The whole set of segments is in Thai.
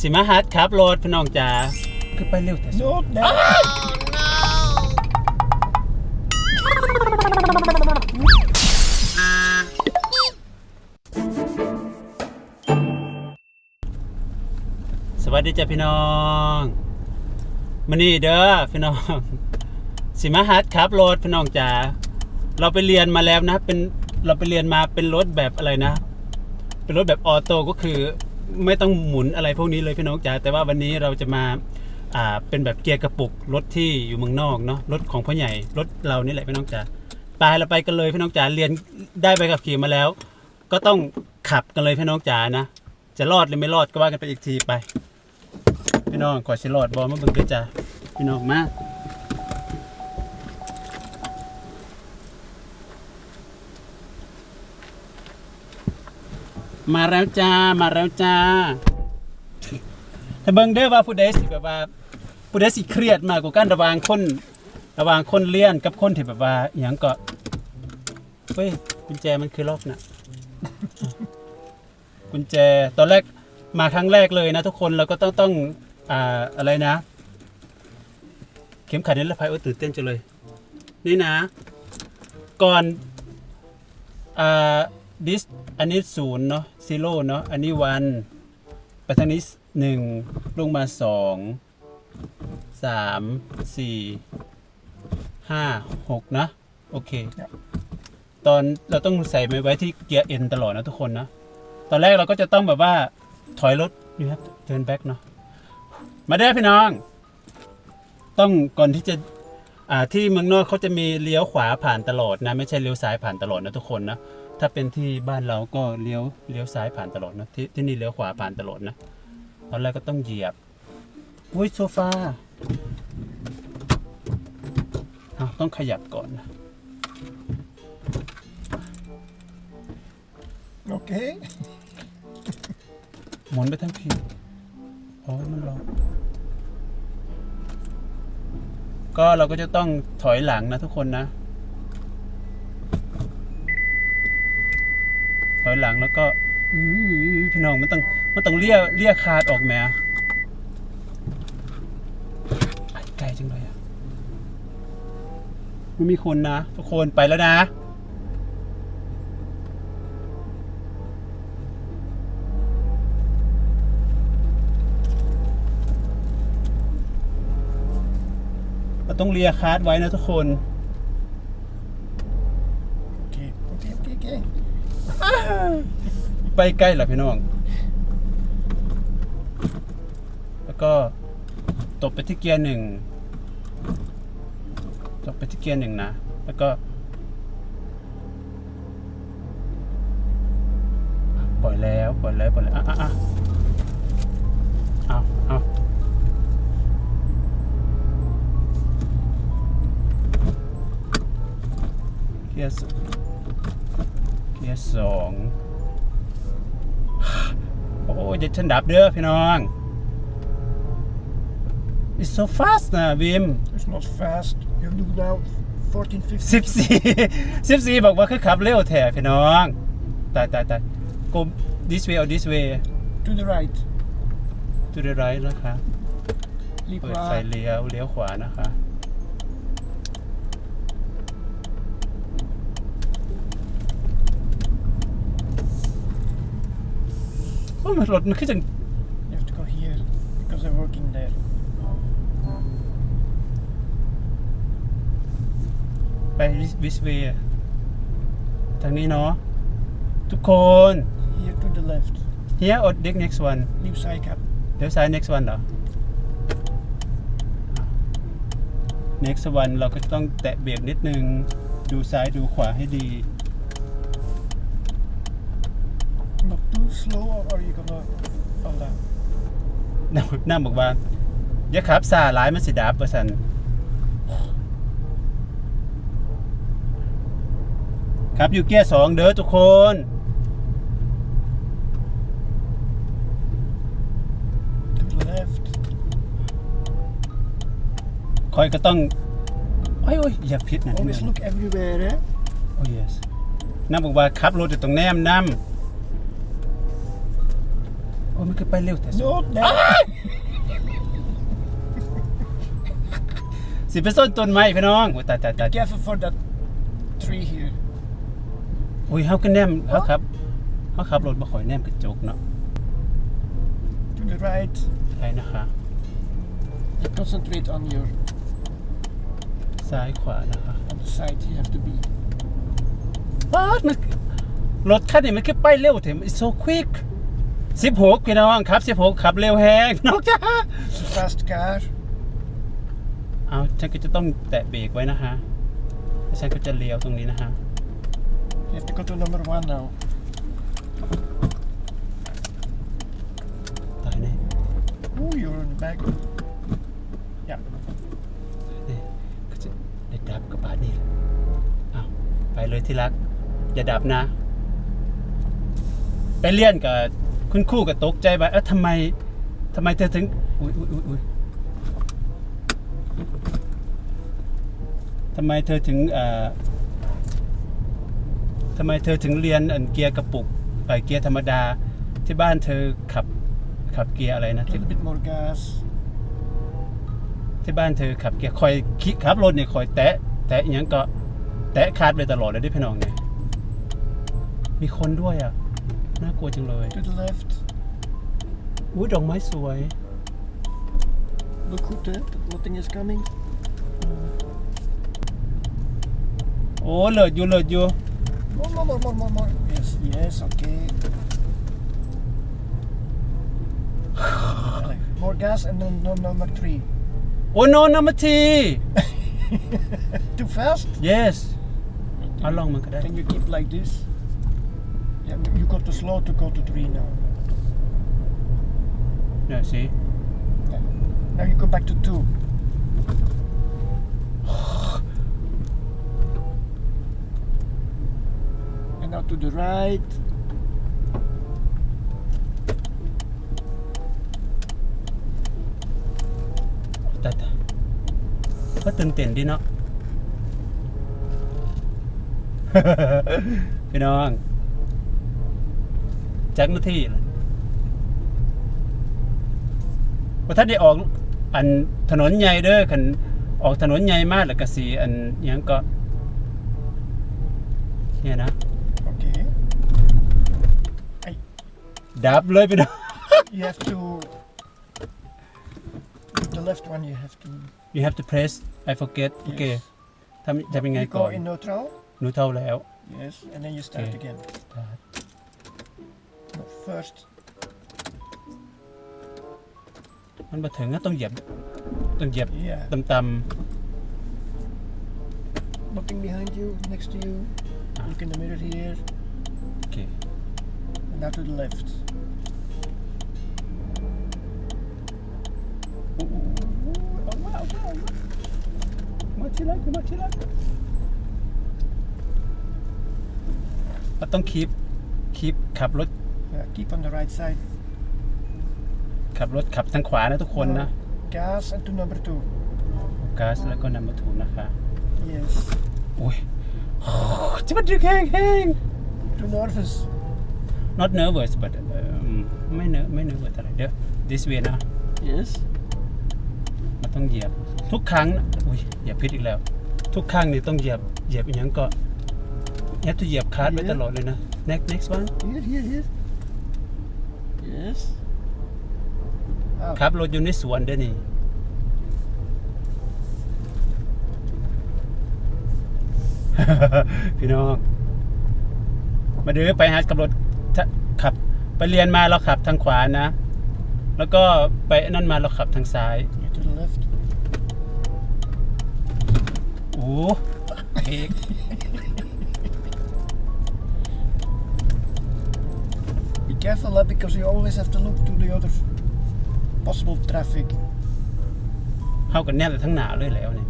สิมาฮัดครับรถพี่น้องจ๋าคือไปเร็วแต่สุด No, no. สวัสดีจ้ะพี่น้องมานี่เด้อพี่น้อง สิมาฮัดครับรถพี่น้องจ๋าเราไปเรียนมาแล้วนะเป็นเราไปเรียนมาเป็นรถแบบอะไรนะ เป็นรถแบบออโต้ก็คือ ไม่ต้องหมุนอะไรพวกนี้เลยพี่น้องจ๋าแต่ว่าวันนี้เราจะมาอ่าเป็นแบบเกียร์กระปุกรถที่อยู่เมืองนอกเนาะรถของพ่อใหญ่รถเรานี่แหละพี่น้องจ๋าไปเราไปกันเลยพี่น้องจ๋าเรียนได้ไปขับขี่มาแล้ว ก็ต้องขับกันเลยพี่น้องจ๋านะจะรอดหรือไม่รอดก็ว่ากันไปอีกทีไป พี่น้องขอชิรอดบอมาเบิ่งด้วยจ้าพี่น้องมา มาแล้วจ้า มาแล้วจ้าถ้าเบิ่งเด้อว่าผู้ใดสิแบบว่าผู้ใดสิเครียดมากกว่ากันระหว่างคนระหว่างคนเลี้ยนกับคนที่แบบว่าอหย่างก็เฮ้ยกุญแจมันคือล็อกน่ะ กุญแจตอนแรกมาครั้งแรกเลยนะทุกคนเราก็ต้องต้องอ่าอะไรนะ เข็มขัดนิรภัยโอ้ตื่นเต้นจังเลย นี่นะ ก่อนอ่า ดิสอันนี้ศูนย์เนาะซีโร่เนาะอันนี้วันไปทางนี้หนึ่งลงมาสองสามสี่ห้าหกนะ โอเค ตอนเราต้องใส่ไว้ที่เกียร์เอ็นตลอดนะทุกคนนะ ตอนแรกเราก็จะต้องแบบว่าถอยรถนี่ครับเทิร์นแบ็กเนาะมาได้อพี่น้อง ต้องก่อนที่จะอ่าที่เมืองนอกเขาจะมีเลี้ยวขวาผ่านตลอดนะ ไม่ใช่เลี้ยวซ้ายผ่านตลอดนะทุกคนนะ ถ้าเป็นที่บ้านเราก็เลี้ยวเลี้ยวซ้ายผ่านตลอดนะที่ที่นี่เลี้ยวขวาผ่านตลอดนะตอนแรกก็ต้องเหยียบอุ้ยโซฟาอ้าวต้องขยับก่อนนะ Okay. หมุนไปทั้งทีโอ้ยมันร้อนก็เราก็จะต้องถอยหลังนะทุกคนนะ ถอยหลังแล้วก็อื้อ พี่น้องมันต้องมันต้องเลี่ยเลี่ยคาดออกแหมไปไกลจังเลยอะไม่มีคนนะทุกคนไปแล้วนะเราต้องเลียคาร์ดไว้นะทุกคน Okay. Okay. Okay. Okay. ไปใกล้เหรอพี่น้อง แล้วก็ตบไปที่เกียร์หนึ่งตบไปที่เกียร์หนึ่งนะ แล้วก็ปล่อยแล้วปล่อยแล้วปล่อยแล้วอะอะอะเอาเอาเกียร์สเกียร์สอง ยเดี๋ยวฉันดับเด้อพี่น้อง It's so fast นะวิม It's not fast. You do now 14, 15. สิบสี่สิบสี่บอกว่าคือขับเร็วแท้พี่น้องตายตายตาย go this way or this way To the right. to the right นะคะ Leap เปิดไฟ right. เลี้ยวเลี้ยวขวานะคะ โอ้มันรถมันคือจัง You have to go here because they're working there. ไปวิสเวย์ทางนี้เนาะ ทุกคน Here to the left. here or the next one New side cap. เดี๋ยวซ้าย next one เหรอ next one เราก็ต้องแตะเบรกนิดนึง ดูซ้ายดูขวาให้ดี Not too slow or are you gonna fall down? น้าน้าบอกว่าอย่าขับซาหลายมันสิดับประสันครับอยู่เกียร์สองเด้อทุกคน To the left. คอยก็ต้องโอ้ยโอ้ยอย่าพิษนะที่ Always นี่ look everywhere, eh? โอ้ yes น้าบอกว่าขับรถอยู่ตรงแนมน้ำ โอ้มันคือไปเร็วแต่ No, no. สิไปส้นต้นไม้พี่น้องโอ้ยตายตายตาย Careful for that tree here. อุ้ยเฮาก็แนมเฮาครับเฮาขับรถบ่ค่อยแนมกระจกเนาะ To the right. ไปนะคะ You concentrate on your, ซ้ายขวานะคะ on the side you have to be. ป๊าดมันรถคันนี้มันคือไปเร็วแถม it's so quick 16พี่น้องครับ16ขับเร็วแฮงพี่น้องจ้า It's a fast car. เอาฉันก็จะต้องแตะเบรกไว้นะคะแล้วฉันก็จะเลี้ยวตรงนี้นะคะ You have to go to number one now. ตายแน่ Oh, you're in the back. Yeah. นี่ก็จะได้ดับกับบาทนี่แหละเอาไปเลยที่รัก อย่าดับนะ ไปเลี่ยนกับ คุณครู่กับตกใจว่าเออทำไมทำไมเธอถึงอุ้ยอุ้ยอุ้ยอุ้ยทำไมเธอถึงเอ่อทำไมเธอถึงเรียนอันเกียร์กระปุกเอ่อเกียร์ธรรมดาที่บ้านเธอขับขับเกียร์อะไรนะ A ที่ little bit more gas. ที่บ้านเธอขับเกียร์คอยขี่ขับรถเนี่ยคอยแตะแตะอหยังก็แตะคาดไปตลอดเลยด้วยพี่น้องเนี่ยมีคนด้วยอะ น่ากลัวจังเลย To the left. อุ้ยดอกไม้สวย Look good there. That nothing is coming. โอ้เลิศอยู่เลิศอยู่ More, more, more, more, more, more. Yes, yes, okay. more gas and then no, number three. โอ้โนนัมที Too fast? yes เอาลองมันก็ได้ Can you keep like this? Yeah, you got to slow to go to three now. เนี่ยสิ Yeah. Now you go back to two. and now to the right. แต่แต่ก็ตื่นเต้นดีเนาะพี่น้องจักนาทีเลยว่าท่านได้ออกอันถนนใหญ่เด้อคันออกถนนใหญ่มากแล้วก็สีอันหยังก็เนี่ยนะ Okay. ดับเลยพี่น้อง You have to. The left one you have to. you have to press I forget โอเค Yes. ทำทำยังไง You ก่อน go in neutral. หนูเท่าแล้ว Yes, and then you start Okay. again. No, first. มันมาถึงก็ต้องเหยียบต้องเหยียบ Yeah. ต่ำ Looking behind you, next to you. Ah. Look in the mirror here. ๆโอเค And now to the left. มาที่รักมาที่รักเราต้องคีบคีบขับรถ Yeah, keep on the right side. ขับรถขับทางขวานะทุกคนนะ Gas and to number two. ก๊าซแล้วก็นำมาถูนะคะ Yes. โอ้ยจะมันดึกแห้งแห้ง Too nervous. not nervous but เอ่อไม่เนไม่ nervous อะไรเด้อ this way นะ Yes. มันต้องเหยียบ ทุกครั้งนะอุ้ยเหยียบพิษอีกแล้ว ทุกครั้งนี่ต้องเหยียบเหยียบอีกอย่างก็แอบจะเหยียบคาร์ดไว้ตลอดเลยนะ next next one Here, here, here. Yes. Ah, ครับรถอยู่ในสวนเด้อนี่ พี่น้อง มาเดือไปหากับรถถ้าขับ ไปเรียนมาเราขับทางขวานะ แล้วก็ไปนั่นมาเราขับทางซ้าย Here to the left. โอ้เอก Be careful uh, because you always have to look to the other possible traffic. เข้ากันแนมแต่ทั้งหนาเลยแล้วเนี่ย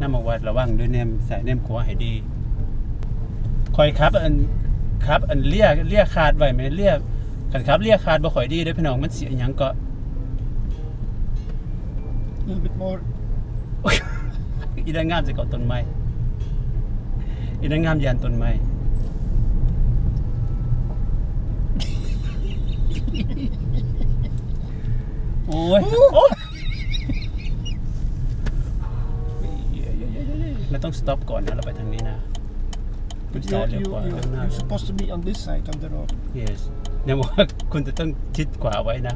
น้ามาวัดระวังด้วยแนมสายแนมขวาให้ดี คอยครับอันครับ อันเลียเลียขาดไว้ไหมเลียขันครับเลียขาดบ่ค่อยดีเด้อพี่น้องมันเสียหยังก็ A little bit more. อีนางงามจะเกาะต้นไม้อีนางงามยานต้นไม้ โอ้ยโอ๊ยเราต้อง stop ก่อนนะ เราไปทางนี้นะ But ซ้า you, ยเร็ว you, กว่า you, เร็วหน้า you're supposed to be on this side of the road. yes เนี่ยบอกว่าคุณจะต้องชิดขวาไว้นะ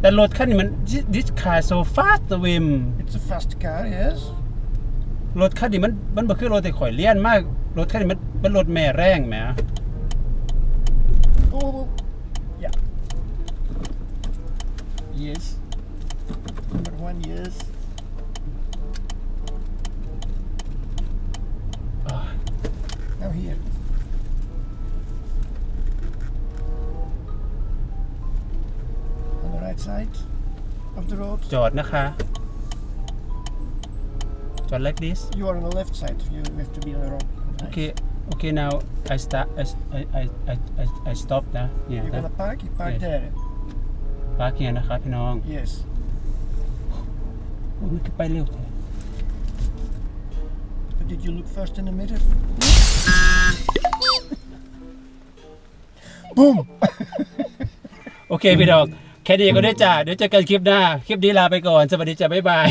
แต่รถคันนี้มัน this car so fast นะวิม It's a fast car, yes. รถคันนี้มันมันบ่คือรถแต่ข่อยเลี้ยนมาก รถคันนี้มันเป็นรถแม่แรงแหม Oh, Yes. Number one, yes. อ่า Now here. On the right side of the road. จอดนะคะ จอด like this You are on the left side. You have to be on the road. okay okay now I start I I I I I, I stop นะเนี่ย You're นะ gonna park. You park Yes. there. ปาร์กเนี่ยนะครับพี่น้อง Yes. โอ้ยมันก็ไปเร็วแท้ But did you look first in the mirror? Boom. โอเคพี่น้องแค่นี้ก็ได้จ้าเดี๋ยวเจอกันคลิปหน้า คลิปนี้ลาไปก่อน สวัสดีจ้าบ๊ายบาย